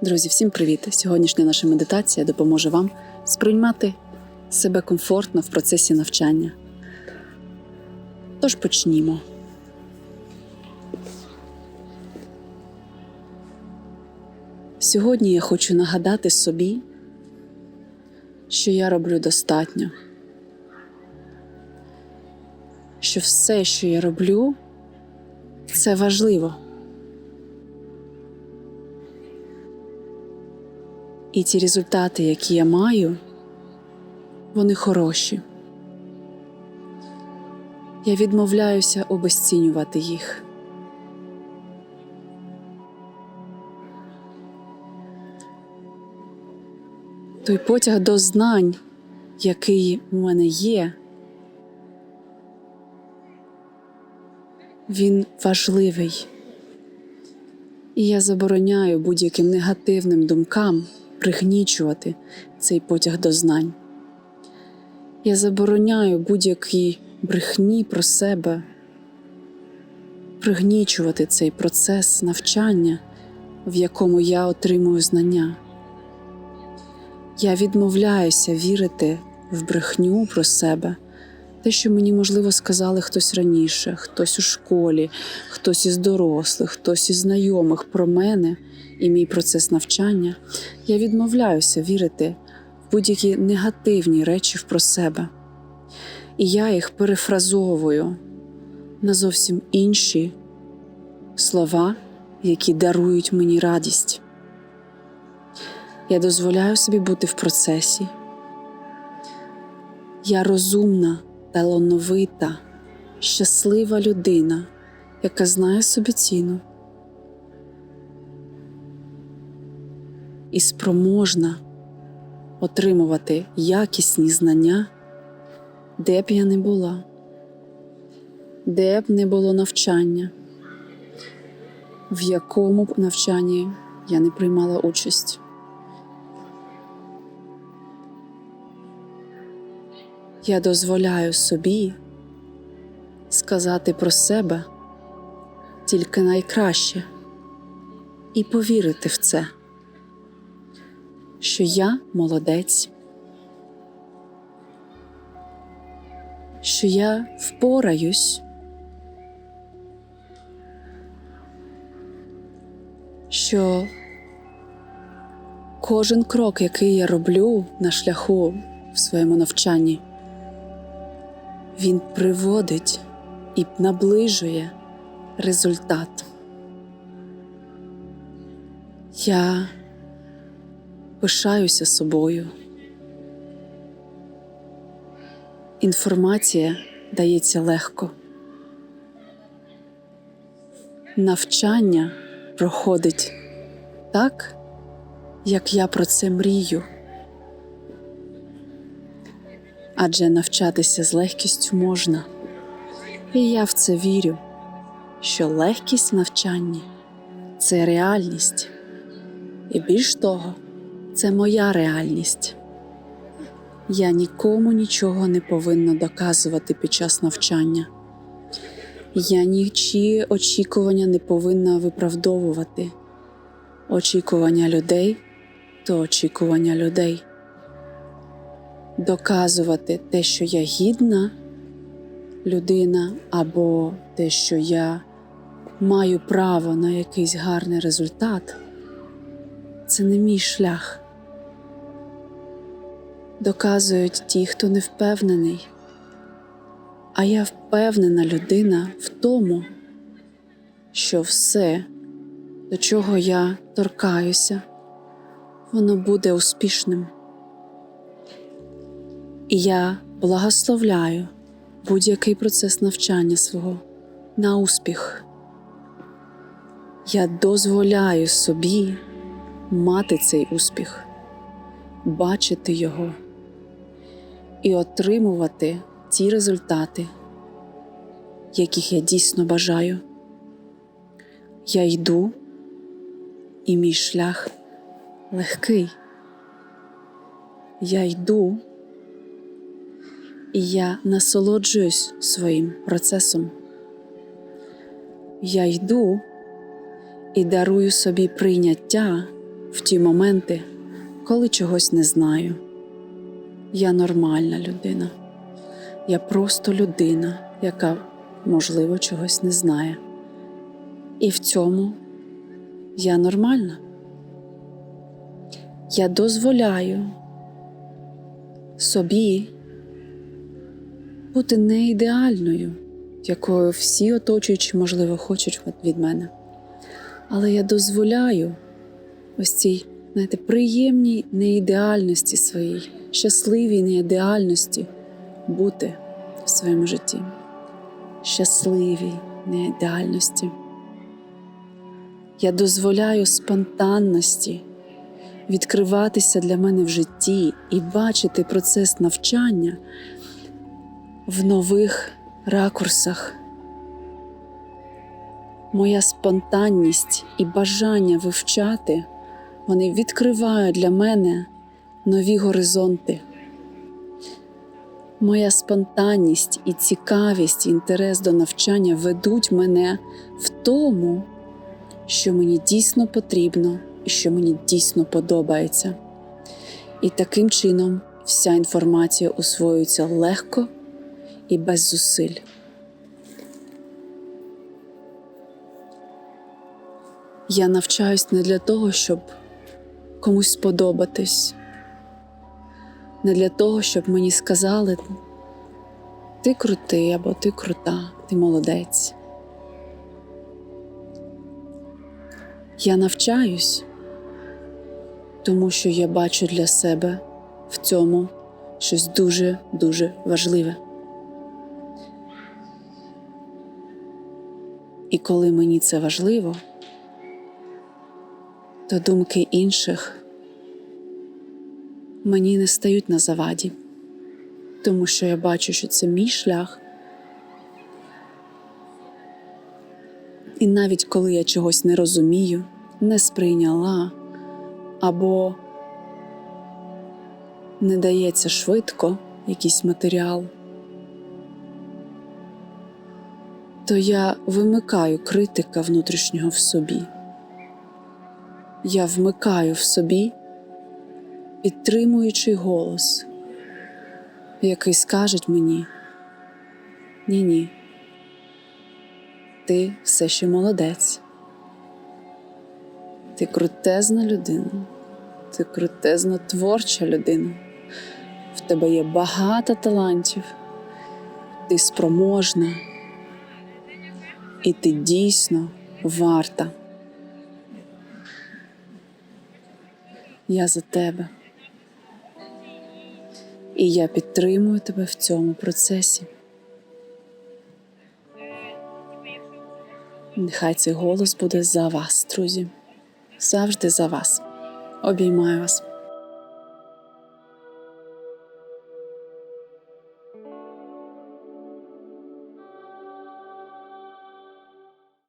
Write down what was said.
Друзі, всім привіт! Сьогоднішня наша медитація допоможе вам сприймати себе комфортно в процесі навчання. Тож почнімо. Сьогодні я хочу нагадати собі, що я роблю достатньо, що все, що я роблю, це важливо. І ті результати, які я маю, вони хороші. Я відмовляюся обесцінювати їх. Той потяг до знань, який у мене є, він важливий. І я забороняю будь-яким негативним думкам пригнічувати цей потяг до знань. Я забороняю будь-якій брехні про себе пригнічувати цей процес навчання, в якому я отримую знання. Я відмовляюся вірити в брехню про себе, те, що мені, можливо, сказали хтось раніше, хтось у школі, хтось із дорослих, хтось із знайомих про мене і мій процес навчання. Я відмовляюся вірити в будь-які негативні речі про себе. І я їх перефразовую на зовсім інші слова, які дарують мені радість. Я дозволяю собі бути в процесі. Я розумна, талановита, щаслива людина, яка знає собі ціну і спроможна отримувати якісні знання, де б я не була, де б не було навчання, в якому б навчанні я не приймала участь. Я дозволяю собі сказати про себе тільки найкраще і повірити в це, що я молодець, що я впораюсь, що кожен крок, який я роблю на шляху в своєму навчанні, він приводить і наближує результат. Я пишаюся собою. Інформація дається легко. Навчання проходить так, як я про це мрію. Адже навчатися з легкістю можна. І я в це вірю, що легкість в навчанні це реальність. І більш того, це моя реальність. Я нікому нічого не повинна доказувати під час навчання. Я нічі очікування не повинна виправдовувати. Очікування людей то очікування людей. Доказувати те, що я гідна людина, або те, що я маю право на якийсь гарний результат, це не мій шлях. Доказують ті, хто не впевнений, а я впевнена людина в тому, що все, до чого я торкаюся, воно буде успішним. І я благословляю будь-який процес навчання свого на успіх. Я дозволяю собі мати цей успіх, бачити його і отримувати ті результати, яких я дійсно бажаю. Я йду, і мій шлях легкий. Я йду і я насолоджуюсь своїм процесом. Я йду і дарую собі прийняття в ті моменти, коли чогось не знаю. Я нормальна людина. Я просто людина, яка, можливо, чогось не знає. І в цьому я нормальна. Я дозволяю собі бути не ідеальною, якою всі оточуючі, можливо, хочуть від мене. Але я дозволяю ось цій, знаєте, приємній неідеальності своїй, щасливій неідеальності бути в своєму житті, щасливій неідеальності. Я дозволяю спонтанності відкриватися для мене в житті і бачити процес навчання в нових ракурсах. Моя спонтанність і бажання вивчати вони відкривають для мене нові горизонти. Моя спонтанність і цікавість, і інтерес до навчання ведуть мене в тому, що мені дійсно потрібно і що мені дійсно подобається. І таким чином вся інформація усвоюється легко і без зусиль. Я навчаюсь не для того, щоб комусь сподобатись, не для того, щоб мені сказали, ти крутий або ти крута, ти молодець. Я навчаюсь, тому що я бачу для себе в цьому щось дуже-дуже важливе. І коли мені це важливо, то думки інших мені не стають на заваді, тому що я бачу, що це мій шлях. І навіть коли я чогось не розумію, не сприйняла або не дається швидко якийсь матеріал, то я вимикаю критика внутрішнього в собі. Я вмикаю в собі підтримуючий голос, який скаже мені ні-ні, ти все ще молодець, ти крутезна людина, ти крутезна творча людина, в тебе є багато талантів, ти спроможна, і ти дійсно варта. Я за тебе. І я підтримую тебе в цьому процесі. Нехай цей голос буде за вас, друзі. Завжди за вас. Обіймаю вас.